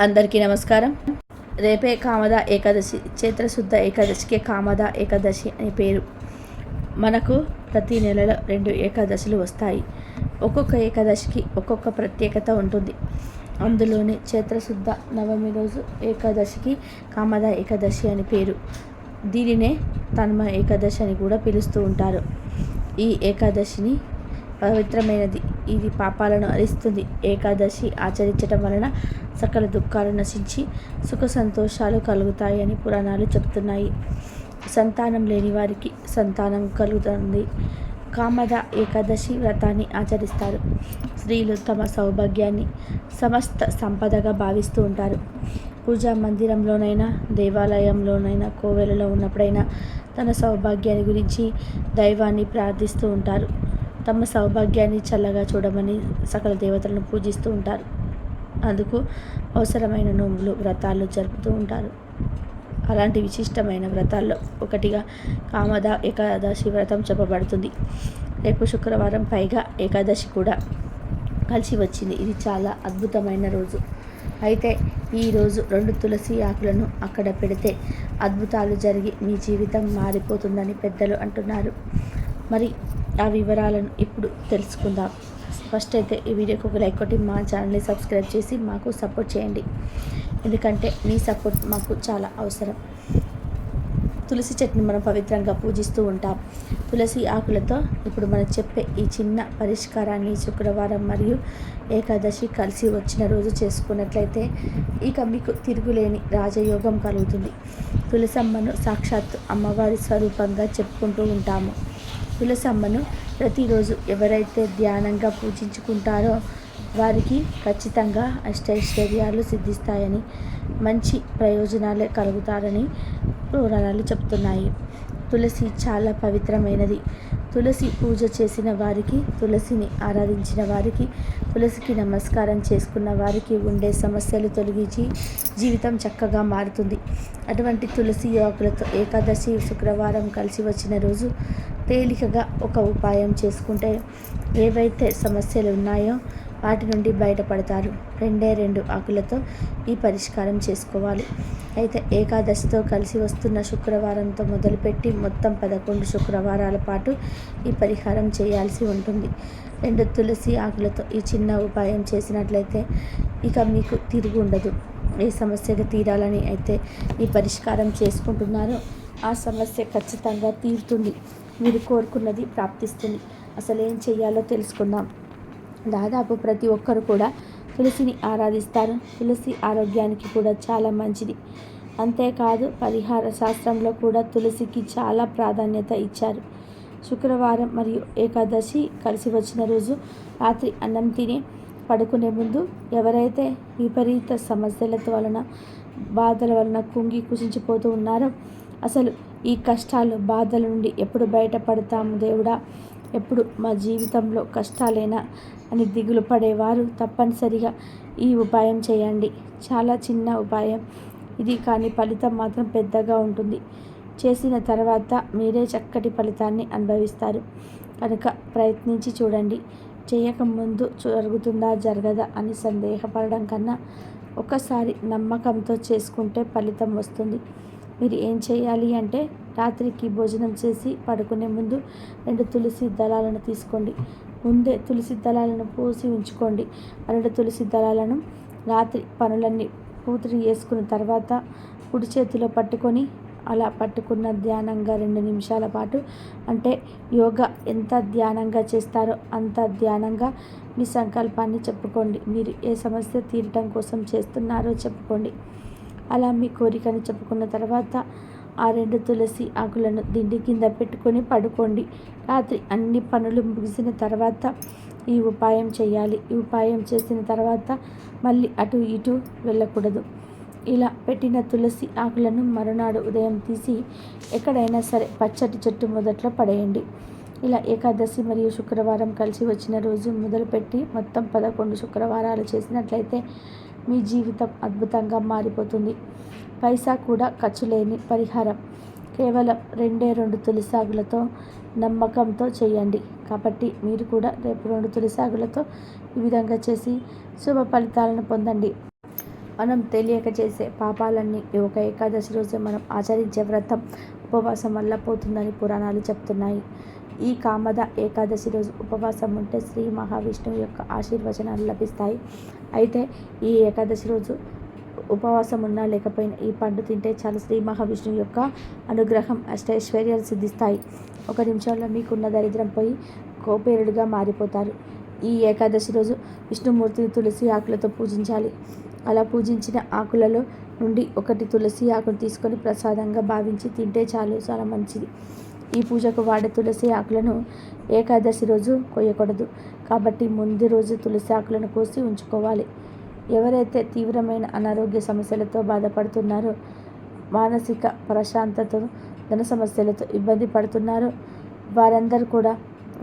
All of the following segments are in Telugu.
అందరికీ నమస్కారం. రేపే కామద ఏకాదశి చైత్రశుద్ధ ఏకాదశికి కామద ఏకాదశి అని పేరు. మనకు ప్రతి నెలలో రెండు ఏకాదశులు వస్తాయి. ఒక్కొక్క ఏకాదశికి ఒక్కొక్క ప్రత్యేకత ఉంటుంది. అందులోనే చైత్రశుద్ధ నవమి రోజు ఏకాదశికి కామద ఏకాదశి అని పేరు. దీనినే తన్మ ఏకాదశి అని కూడా పిలుస్తూ ఉంటారు. ఈ ఏకాదశిని పవిత్రమైనది. ఇది పాపాలను అరిస్తుంది. ఏకాదశి ఆచరించటం వలన సకల దుఃఖాలు నశించి సుఖ సంతోషాలు కలుగుతాయని పురాణాలు చెప్తున్నాయి. సంతానం లేని వారికి సంతానం కలుగుతుంది. కామద ఏకాదశి వ్రతాన్ని ఆచరిస్తారు. స్త్రీలు తమ సౌభాగ్యాన్ని సమస్త సంపదగా భావిస్తూ ఉంటారు. పూజా మందిరంలోనైనా దేవాలయంలోనైనా కోవెలలో ఉన్నప్పుడైనా తన సౌభాగ్యాన్ని గురించి దైవాన్ని ప్రార్థిస్తూ ఉంటారు. తమ సౌభాగ్యాన్ని చల్లగా చూడమని సకల దేవతలను పూజిస్తూ ఉంటారు. అందుకు అవసరమైన నోములు వ్రతాలు జరుపుతూ ఉంటారు. అలాంటి విశిష్టమైన వ్రతాల్లో ఒకటిగా కామద ఏకాదశి వ్రతం చెప్పబడుతుంది. రేపు శుక్రవారం పైగా ఏకాదశి కూడా కలిసి వచ్చింది. ఇది చాలా అద్భుతమైన రోజు. అయితే ఈరోజు రెండు తులసి ఆకులను అక్కడ పెడితే అద్భుతాలు జరిగి మీ జీవితం మారిపోతుందని పెద్దలు అంటున్నారు. మరి ఆ వివరాలను ఇప్పుడు తెలుసుకుందాం. ఫస్ట్ అయితే ఈ వీడియోకి ఒక లైక్ కొట్టి మా ఛానల్ని సబ్స్క్రైబ్ చేసి మాకు సపోర్ట్ చేయండి. ఎందుకంటే మీ సపోర్ట్ మాకు చాలా అవసరం. తులసి చెట్టుని మనం పవిత్రంగా పూజిస్తూ ఉంటాం. తులసి ఆకులతో ఇప్పుడు మనం చెప్పే ఈ చిన్న పరిష్కారాన్ని శుక్రవారం మరియు ఏకాదశి కలిసి వచ్చిన రోజు చేసుకున్నట్లయితే ఇక మీకు తిరుగులేని రాజయోగం కలుగుతుంది. తులసమ్మను సాక్షాత్ అమ్మవారి స్వరూపంగా చెప్పుకుంటూ ఉంటాము. తులసమ్మను ప్రతిరోజు ఎవరైతే ధ్యానంగా పూజించుకుంటారో వారికి ఖచ్చితంగా అష్టైశ్వర్యాలు సిద్ధిస్తాయని మంచి ప్రయోజనాలే కలుగుతారని పురాణాలు చెప్తున్నాయి. తులసి చాలా పవిత్రమైనది. తులసి పూజ చేసిన వారికి తులసిని ఆరాధించిన వారికి తులసికి నమస్కారం చేసుకున్న వారికి ఉండే సమస్యలు తొలగించి జీవితం చక్కగా మారుతుంది. అటువంటి తులసి ఆకులతో ఏకాదశి శుక్రవారం కలిసి వచ్చిన రోజు తేలికగా ఒక ఉపాయం చేసుకుంటే ఏవైతే సమస్యలు ఉన్నాయో వాటి నుండి బయటపడతారు. రెండే రెండు ఆకులతో ఈ పరిష్కారం చేసుకోవాలి. అయితే ఏకాదశితో కలిసి వస్తున్న శుక్రవారంతో మొదలుపెట్టి మొత్తం పదకొండు శుక్రవారాల పాటు ఈ పరిహారం చేయాల్సి ఉంటుంది. రెండు తులసి ఆకులతో ఈ చిన్న ఉపాయం చేసినట్లయితే ఇక మీకు తిరిగి ఉండదు. ఏ సమస్యగా తీరాలని అయితే ఈ పరిష్కారం చేసుకుంటున్నారో ఆ సమస్య ఖచ్చితంగా తీరుతుంది. మీరు కోరుకున్నది ప్రాప్తిస్తుంది. అసలు ఏం చేయాలో తెలుసుకుందాం. దాదాపు ప్రతి ఒక్కరు కూడా తులసిని ఆరాధిస్తారు. తులసి ఆరోగ్యానికి కూడా చాలా మంచిది. అంతేకాదు పరిహార శాస్త్రంలో కూడా తులసికి చాలా ప్రాధాన్యత ఇచ్చారు. శుక్రవారం మరియు ఏకాదశి కలిసి వచ్చిన రోజు రాత్రి అన్నం తిని పడుకునే ముందు ఎవరైతే విపరీత సమస్యలతో వలన బాధల వలన కుంగి కుసించిపోతూ ఉన్నారో అసలు ఈ కష్టాలు బాధల నుండి ఎప్పుడు బయటపడతాము దేవుడా? ఎప్పుడు మా జీవితంలో కష్టాలేనా అని దిగులు పడేవారు తప్పనిసరిగా. ఈ ఉపాయం చేయండి. చాలా చిన్న ఉపాయం. ఇది కానీ ఫలితం మాత్రం పెద్దగా ఉంటుంది. చేసిన తర్వాత మీరే చక్కటి ఫలితాన్ని అనుభవిస్తారు. కనుక ప్రయత్నించి చూడండి. చేయకముందు జరుగుతుందా జరగదా అని సందేహపడడం కన్నా ఒకసారి నమ్మకంతో చేసుకుంటే ఫలితం వస్తుంది. మీరు ఏం చేయాలి అంటే రాత్రికి భోజనం చేసి పడుకునే ముందు రెండు తులసి దళాలను తీసుకోండి. ముందే తులసి దళాలను పోసి ఉంచుకోండి. రెండు తులసి దళాలను రాత్రి పనులన్నీ పూర్తి చేసుకున్న తర్వాత కుడి చేతిలో పట్టుకొని అలా పట్టుకున్న ధ్యానంగా రెండు నిమిషాల పాటు అంటే యోగా ఎంత ధ్యానంగా చేస్తారో అంత ధ్యానంగా మీ సంకల్పాన్ని చెప్పుకోండి. మీరు ఏ సమస్య తీరటం కోసం చేస్తున్నారో చెప్పుకోండి. అలా మీ కోరికను చెప్పుకున్న తర్వాత ఆ రెండు తులసి ఆకులను దిండి కింద పెట్టుకొని పడుకోండి. రాత్రి అన్ని పనులు ముగిసిన తర్వాత ఈ ఉపాయం చేయాలి. ఈ ఉపాయం చేసిన తర్వాత మళ్ళీ అటు ఇటు వెళ్ళకూడదు. ఇలా పెట్టిన తులసి ఆకులను మరునాడు ఉదయం తీసి ఎక్కడైనా సరే పచ్చటి చెట్టు మొదట్లో పడేయండి. ఇలా ఏకాదశి మరియు శుక్రవారం కలిసి వచ్చిన రోజు మొదలుపెట్టి మొత్తం పదకొండు శుక్రవారాలు చేసినట్లయితే మీ జీవితం అద్భుతంగా మారిపోతుంది. పైసా కూడా ఖర్చు లేని పరిహారం. కేవలం రెండే రెండు తులిసాగులతో నమ్మకంతో చేయండి. కాబట్టి మీరు కూడా రేపు రెండు తులిసాగులతో ఈ విధంగా చేసి శుభ ఫలితాలను పొందండి. మనం తెలియక చేసే పాపాలన్నీ ఒక ఏకాదశి రోజే మనం ఆచరించే వ్రతం ఉపవాసం వల్ల పోతుందని పురాణాలు చెప్తున్నాయి. ఈ కామద ఏకాదశి రోజు ఉపవాసం ఉంటే శ్రీ మహావిష్ణువు యొక్క ఆశీర్వచనాలు లభిస్తాయి. అయితే ఈ ఏకాదశి రోజు ఉపవాసం ఉన్నా లేకపోయినా ఈ పండు తింటే చాలా శ్రీ మహావిష్ణువు యొక్క అనుగ్రహం అష్టైశ్వర్యాలు సిద్ధిస్తాయి. ఒక నిమిషంలో మీకున్న దరిద్రం పోయి కోపేరుడుగా మారిపోతారు. ఈ ఏకాదశి రోజు విష్ణుమూర్తిని తులసి ఆకులతో పూజించాలి. అలా పూజించిన ఆకులలో నుండి ఒకటి తులసి ఆకును తీసుకొని ప్రసాదంగా భావించి తింటే చాలు చాలా మంచిది. ఈ పూజకు వాడే తులసి ఆకులను ఏకాదశి రోజు కొయ్యకూడదు. కాబట్టి ముందు రోజు తులసి ఆకులను కోసి ఉంచుకోవాలి. ఎవరైతే తీవ్రమైన అనారోగ్య సమస్యలతో బాధపడుతున్నారో మానసిక ప్రశాంతతో ధన సమస్యలతో ఇబ్బంది పడుతున్నారో వారందరూ కూడా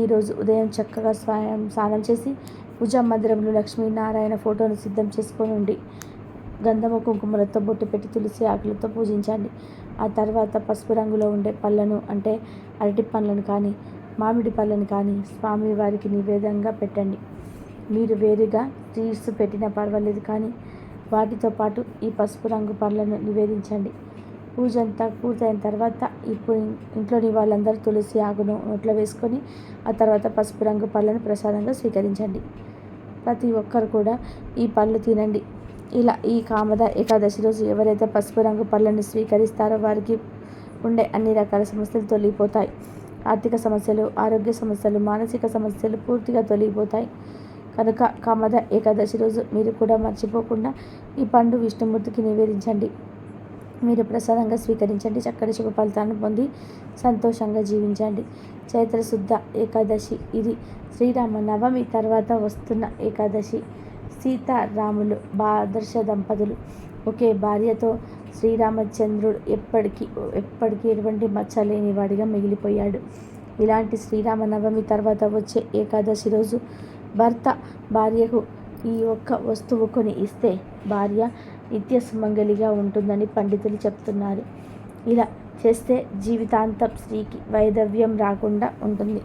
ఈరోజు ఉదయం చక్కగా స్వయం స్నానం చేసి పూజా మందిరంలో లక్ష్మీనారాయణ ఫోటోను సిద్ధం చేసుకొని ఉండి గంధము కుంకుమలతో బొట్టు పెట్టి తులసి ఆకులతో పూజించండి. ఆ తర్వాత పసుపు రంగులో ఉండే పళ్ళను అంటే అరటి పండ్లను కానీ మామిడి పళ్ళను కానీ స్వామివారికి నివేదంగా పెట్టండి. మీరు వేరుగా స్వీట్స్ పెట్టినా పర్వాలేదు కానీ వాటితో పాటు ఈ పసుపు రంగు పళ్ళను నివేదించండి. పూజ అంతా పూర్తయిన తర్వాత ఇప్పుడు ఇంట్లోని వాళ్ళందరూ తులసి ఆకును నోట్లో వేసుకొని ఆ తర్వాత పసుపు రంగు పళ్ళను ప్రసాదంగా స్వీకరించండి. ప్రతి ఒక్కరు కూడా ఈ పళ్ళు తినండి. ఇలా ఈ కామద ఏకాదశి రోజు ఎవరైతే పసుపు రంగు పళ్ళని స్వీకరిస్తారో వారికి ఉండే అన్ని రకాల సమస్యలు తొలగిపోతాయి. ఆర్థిక సమస్యలు ఆరోగ్య సమస్యలు మానసిక సమస్యలు పూర్తిగా తొలగిపోతాయి. కనుక కామద ఏకాదశి రోజు మీరు కూడా మర్చిపోకుండా ఈ పండు విష్ణుమూర్తికి నివేదించండి. మీరు ప్రసాదంగా స్వీకరించండి. చక్కటి శుభ ఫలితాలను పొంది సంతోషంగా జీవించండి. చైత్రశుద్ధ ఏకాదశి ఇది శ్రీరామ నవమి తర్వాత వస్తున్న ఏకాదశి. సీతారాములు బాదర్శ దంపతులు. ఒకే భార్యతో శ్రీరామచంద్రుడు ఎప్పటికీ ఎప్పటికీ ఎటువంటి మచ్చ లేనివాడిగా మిగిలిపోయాడు. ఇలాంటి శ్రీరామ నవమి తర్వాత వచ్చే ఏకాదశి రోజు భర్త భార్యకు ఈ ఒక్క వస్తువు కొని ఇస్తే భార్య నిత్య సుమంగలిగా ఉంటుందని పండితులు చెప్తున్నారు. ఇలా చేస్తే జీవితాంతం స్త్రీకి వైధవ్యం రాకుండా ఉంటుంది.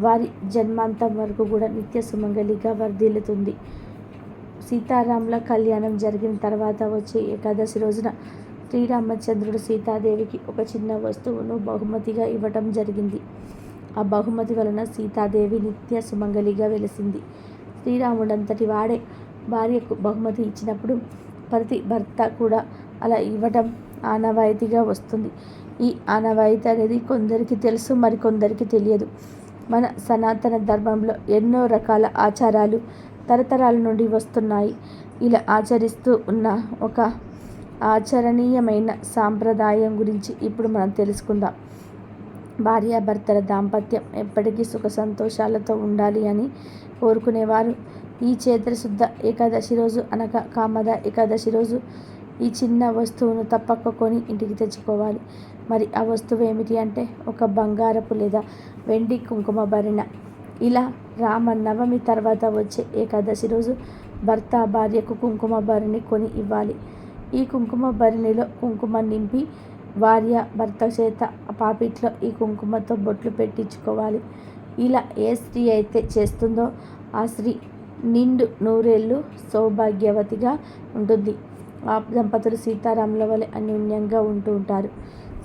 వారి జన్మాంతం వరకు కూడా నిత్య సుమంగలిగా వర్ధిల్లుతుంది. సీతారాముల కళ్యాణం జరిగిన తర్వాత వచ్చే ఏకాదశి రోజున శ్రీరామచంద్రుడు సీతాదేవికి ఒక చిన్న వస్తువును బహుమతిగా ఇవ్వటం జరిగింది. ఆ బహుమతి వలన సీతాదేవి నిత్య సుమంగలిగా వెలిసింది. శ్రీరాముడంతటి వాడే భార్యకు బహుమతి ఇచ్చినప్పుడు ప్రతి భర్త కూడా అలా ఇవ్వటం ఆనవాయితీగా వస్తుంది. ఈ ఆనవాయితీ అనేది కొందరికి తెలుసు మరికొందరికి తెలియదు. మన సనాతన ధర్మంలో ఎన్నో రకాల ఆచారాలు తరతరాల నుండి వస్తున్నాయి. ఇలా ఆచరిస్తూ ఉన్న ఒక ఆచరణీయమైన సాంప్రదాయం గురించి ఇప్పుడు మనం తెలుసుకుందాం. భార్యాభర్తల దాంపత్యం ఎప్పటికీ సుఖ సంతోషాలతో ఉండాలి అని కోరుకునేవారు. ఈ చైత్రశుద్ధ ఏకాదశి రోజు అనగా కామద ఏకాదశి రోజు ఈ చిన్న వస్తువును తప్పక కొని ఇంటికి తెచ్చుకోవాలి. మరి ఆ వస్తువు ఏమిటి అంటే ఒక బంగారపు లేదా వెండి కుంకుమ భరిణ. ఇలా రామ నవమి తర్వాత వచ్చే ఏకాదశి రోజు భర్త భార్యకు కుంకుమ భరిణి కొని ఇవ్వాలి. ఈ కుంకుమ భరిణిలో కుంకుమ నింపి భార్య భర్త చేత పాపిట్లో ఈ కుంకుమతో బొట్లు పెట్టించుకోవాలి. ఇలా ఏ స్త్రీ అయితే చేస్తుందో ఆ స్త్రీ నిండు నూరేళ్ళు సౌభాగ్యవతిగా ఉంటుంది. ఆ దంపతులు సీతారాముల వలె అన్యోన్యంగా ఉంటూ ఉంటారు.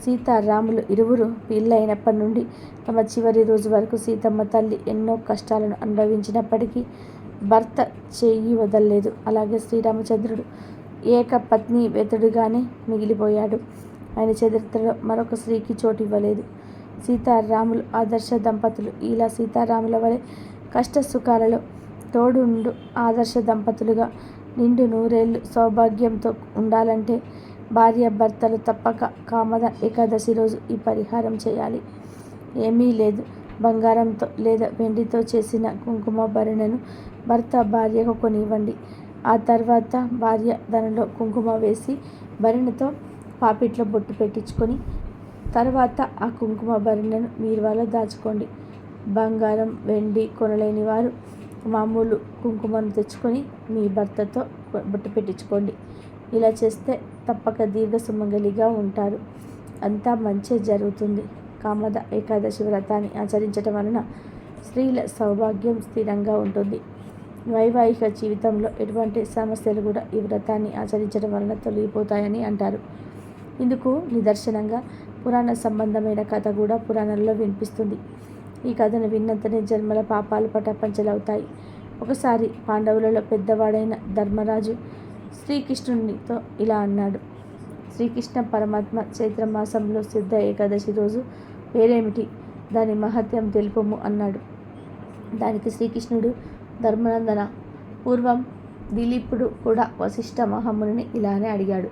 సీతారాములు ఇరువురు పెళ్ళైనప్పటి నుండి తమ చివరి రోజు వరకు సీతమ్మ తల్లి ఎన్నో కష్టాలను అనుభవించినప్పటికీ భర్త చేయి వదలలేదు. అలాగే శ్రీరామచంద్రుడు ఏక పత్ని వెతుడుగానే మిగిలిపోయాడు. ఆయన చరిత్రలో మరొక స్త్రీకి చోటు ఇవ్వలేదు. సీతారాములు ఆదర్శ దంపతులు. ఇలా సీతారాముల వలె కష్ట సుఖాలలో తోడుండు ఆదర్శ దంపతులుగా నిండు నూరేళ్ళు సౌభాగ్యంతో ఉండాలంటే భార్య భర్తలు తప్పక కామద ఏకాదశి రోజు ఈ పరిహారం చేయాలి. ఏమీ లేదు. బంగారంతో లేదా వెండితో చేసిన కుంకుమ భరణను భర్త భార్యకు కొనివ్వండి. ఆ తర్వాత భార్య దానిలో కుంకుమ వేసి భరణతో పాపిట్లో బొట్టు పెట్టించుకొని తర్వాత ఆ కుంకుమ భరణను మీరు వాళ్ళ దాచుకోండి. బంగారం వెండి కొనలేని వారు మామూలు కుంకుమను తెచ్చుకొని మీ భర్తతో బొట్టు పెట్టించుకోండి. ఇలా చేస్తే తప్పక దీర్ఘ సుమంగలిగా ఉంటారు. అంతా మంచి జరుగుతుంది. కామద ఏకాదశి వ్రతాన్ని ఆచరించటం వలన స్త్రీల సౌభాగ్యం స్థిరంగా ఉంటుంది. వైవాహిక జీవితంలో ఎటువంటి సమస్యలు కూడా ఈ వ్రతాన్ని ఆచరించడం వలన తొలగిపోతాయని అంటారు. ఇందుకు నిదర్శనంగా పురాణ సంబంధమైన కథ కూడా పురాణంలో వినిపిస్తుంది. ఈ కథను విన్నంతనే జన్మల పాపాలు పటాపంచలవుతాయి ఒకసారి పాండవులలో పెద్దవాడైన ధర్మరాజు శ్రీకృష్ణునితో ఇలా అన్నాడు. శ్రీకృష్ణ పరమాత్మ చైత్రమాసంలో సిద్ధ ఏకాదశి రోజు పేరేమిటి? దాని మహత్యం తెలుపము అన్నాడు. దానికి శ్రీకృష్ణుడు ధర్మనందన పూర్వం దిలీపుడు కూడా వశిష్ఠ మహామునిని ఇలానే అడిగాడు.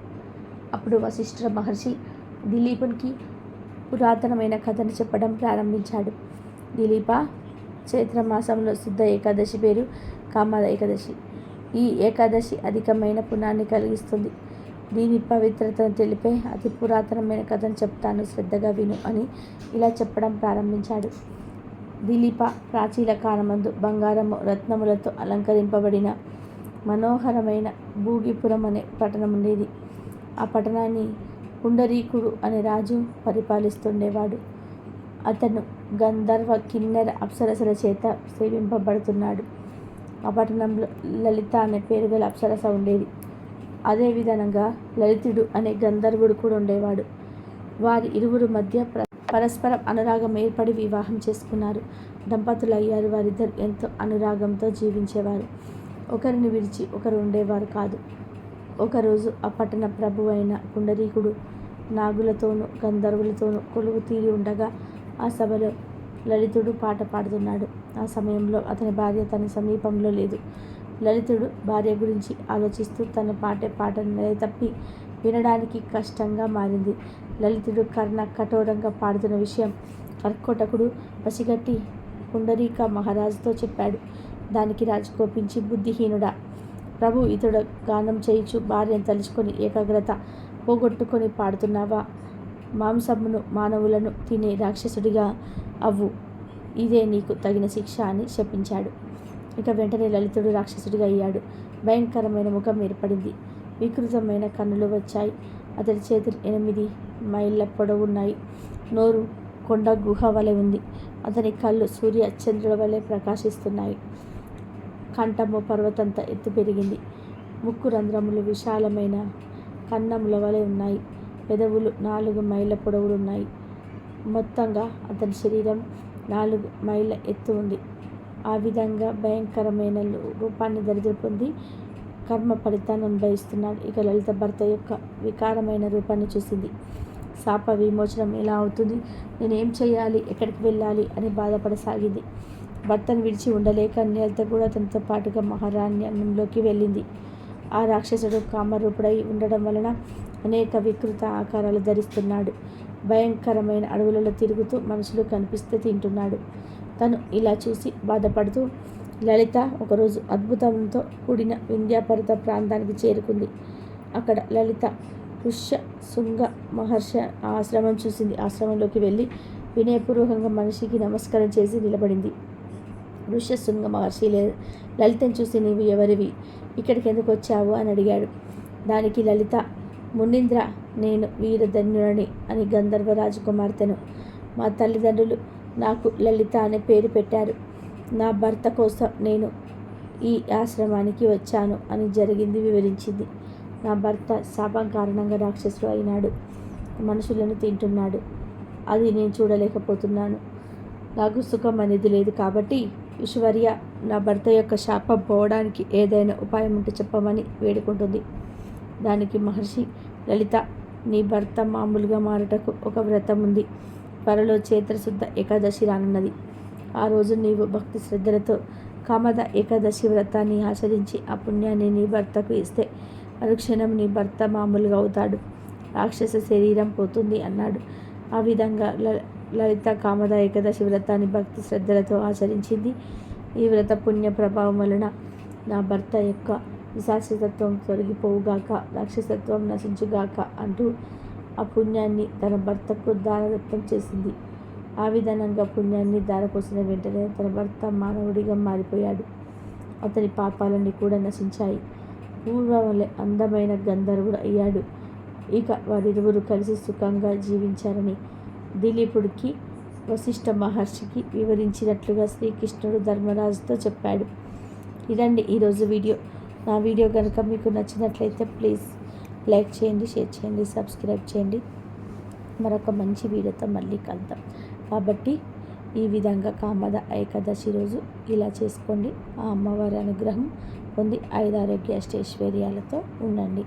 అప్పుడు వశిష్ఠ మహర్షి దిలీపునికి పురాతనమైన కథను చెప్పడం ప్రారంభించాడు. దిలీప చైత్రమాసంలో సిద్ధ ఏకాదశి పేరు కామాద ఏకాదశి. ఈ ఏకాదశి అధికమైన పుణ్యాన్ని కలిగిస్తుంది. దీని పవిత్రతను తెలిపే అతి పురాతనమైన కథను చెప్తాను. శ్రద్ధగా విను అని ఇలా చెప్పడం ప్రారంభించాడు. దిలీప ప్రాచీన కాలమందు బంగారము రత్నములతో అలంకరింపబడిన మనోహరమైన భూగిపురం అనే పట్టణం ఉండేది. ఆ పట్టణాన్ని పుండరీకుడు అనే రాజు పరిపాలిస్తుండేవాడు. అతను గంధర్వ కిన్నెర అప్సరసల చేత సేవింపబడుతున్నాడు. ఆ పట్టణంలో లలిత అనే పేరు గల అప్సరస ఉండేది. అదేవిధంగా లలితుడు అనే గంధర్వుడు కూడా ఉండేవాడు. వారి ఇరువురు మధ్య ప్ర పరస్పరం అనురాగం ఏర్పడి వివాహం చేసుకున్నారు. దంపతులు అయ్యారు. వారిద్దరు ఎంతో అనురాగంతో జీవించేవారు. ఒకరిని విడిచి ఒకరు ఉండేవారు కాదు. ఒకరోజు ఆ పట్టణ ప్రభు అయిన పుండరీకుడు నాగులతోనూ గంధర్వులతోనూ కొలువు తీరి ఉండగా ఆ సభలో లలితుడు పాట పాడుతున్నాడు. ఆ సమయంలో అతని భార్య తన సమీపంలో లేదు. లలితుడు భార్య గురించి ఆలోచిస్తూ తన పాటే పాటను తప్పి వినడానికి కష్టంగా మారింది. లలితుడు కర్ణ కఠోరంగా పాడుతున్న విషయం కర్కోటకుడు పసిగట్టి పుండరీక మహారాజుతో చెప్పాడు. దానికి రాజు కోపించి బుద్ధిహీనుడా. ప్రభు ఇతడు గానం చేయించు భార్యను తలుచుకొని ఏకాగ్రత పోగొట్టుకొని పాడుతున్నావా? మాంసమును మానవులను తినే రాక్షసుడిగా అవ్వు. ఇదే నీకు తగిన శిక్ష అని శపించాడు. ఇక వెంటనే లలితుడు రాక్షసుడిగా అయ్యాడు. భయంకరమైన ముఖం ఏర్పడింది. వికృతమైన కన్నులు వచ్చాయి. అతడి చేతులు ఎనిమిది మైళ్ళ పొడవున్నాయి. నోరు కొండ గుహ వలె ఉంది. అతని కళ్ళు సూర్య చంద్రుల వలె ప్రకాశిస్తున్నాయి. కంఠము పర్వతంత ఎత్తు పెరిగింది. ముక్కు రంధ్రములు విశాలమైన కన్నముల వలె ఉన్నాయి. పెదవులు నాలుగు మైళ్ళ పొడవులున్నాయి. మొత్తంగా అతని శరీరం నాలుగు మైళ్ళ ఎత్తు ఉంది. ఆ విధంగా భయంకరమైన రూపాన్ని దరిద్ర పొంది కర్మ ఫలితాన్ని అనుభవిస్తున్నాడు. ఇక లలిత భర్త యొక్క వికారమైన రూపాన్ని చూసింది. శాప విమోచనం ఎలా అవుతుంది? నేనేం చేయాలి? ఎక్కడికి వెళ్ళాలి? అని బాధపడసాగింది. భర్తను విడిచి ఉండలేక లలిత కూడా తనతో పాటుగా మహారాణ్యంలోకి వెళ్ళింది. ఆ రాక్షసుడు కామరూపుడై ఉండడం వలన అనేక వికృత ఆకారాలు ధరిస్తున్నాడు. భయంకరమైన అడవులలో తిరుగుతూ మనుషులు కనిపిస్తే తింటున్నాడు. తను ఇలా చూసి బాధపడుతూ లలిత ఒకరోజు అద్భుతంతో కూడిన వింధ్యాపర్వత ప్రాంతానికి చేరుకుంది. అక్కడ లలిత ఋష్య శృంగ మహర్షి ఆశ్రమం చూసింది. ఆశ్రమంలోకి వెళ్ళి వినయపూర్వకంగా మనిషికి నమస్కారం చేసి నిలబడింది. ఋష్యశృంగ మహర్షి లలితను చూసి నీవు ఎవరివి? ఇక్కడికి ఎందుకు వచ్చావు? అని అడిగాడు. దానికి లలిత మునీంద్ర నేను వీరధన్యుడని అని గంధర్వ రాజకుమార్తెను. మా తల్లిదండ్రులు నాకు లలిత అనే పేరు పెట్టారు. నా భర్త కోసం నేను ఈ ఆశ్రమానికి వచ్చాను అని జరిగింది వివరించింది. నా భర్త శాపం కారణంగా రాక్షసుడు అయినాడు. మనుషులను తింటున్నాడు. అది నేను చూడలేకపోతున్నాను. నాకు సుఖం అనేది లేదు కాబట్టి ఈశ్వర్య నా భర్త యొక్క శాపం పోవడానికి ఏదైనా ఉపాయం ఉంటే చెప్పమని వేడుకుంటుంది. దానికి మహర్షి లలిత నీ భర్త మామూలుగా మారుటకు ఒక వ్రతం ఉంది. త్వరలో చైత్రశుద్ధ ఏకాదశి రానున్నది. ఆ రోజు నీవు భక్తి శ్రద్ధలతో కామద ఏకాదశి వ్రతాన్ని ఆచరించి ఆ పుణ్యాన్ని నీ భర్తకు ఇస్తే మరుక్షణం నీ భర్త మామూలుగా అవుతాడు. రాక్షస శరీరం పోతుంది అన్నాడు. ఆ విధంగా లలిత కామద ఏకాదశి వ్రతాన్ని భక్తి శ్రద్ధలతో ఆచరించింది. ఈ వ్రత పుణ్య ప్రభావం వలన నా భర్త యొక్క విశాసితత్వం తొలగిపోవుగాక రాక్షసత్వం నశించుగాక అంటూ ఆ పుణ్యాన్ని తన భర్తకు దారదత్తం చేసింది. ఆ విధానంగా పుణ్యాన్ని దారపోసిన వెంటనే తన భర్త మానవుడిగా మారిపోయాడు. అతని పాపాలన్నీ కూడా నశించాయి. పూర్వవలె అందమైన గంధర్వుడు అయ్యాడు. ఇక వారిరువురు కలిసి సుఖంగా జీవించారని దిలీపుడికి వశిష్ఠ మహర్షికి వివరించినట్లుగా శ్రీకృష్ణుడు ధర్మరాజుతో చెప్పాడు. ఇదండి ఈరోజు వీడియో. నా వీడియో కనుక మీకు నచ్చినట్లయితే ప్లీజ్ లైక్ చేయండి షేర్ చేయండి సబ్స్క్రైబ్ చేయండి. మరొక మంచి వీడియోతో మళ్ళీ కలుద్దాం. కాబట్టి ఈ విధంగా కామద ఏకాదశి రోజు ఇలా చేసుకోండి. ఆ అమ్మవారి అనుగ్రహం పొంది ఐదారోగ్య అష్టైశ్వర్యాలతో ఉండండి.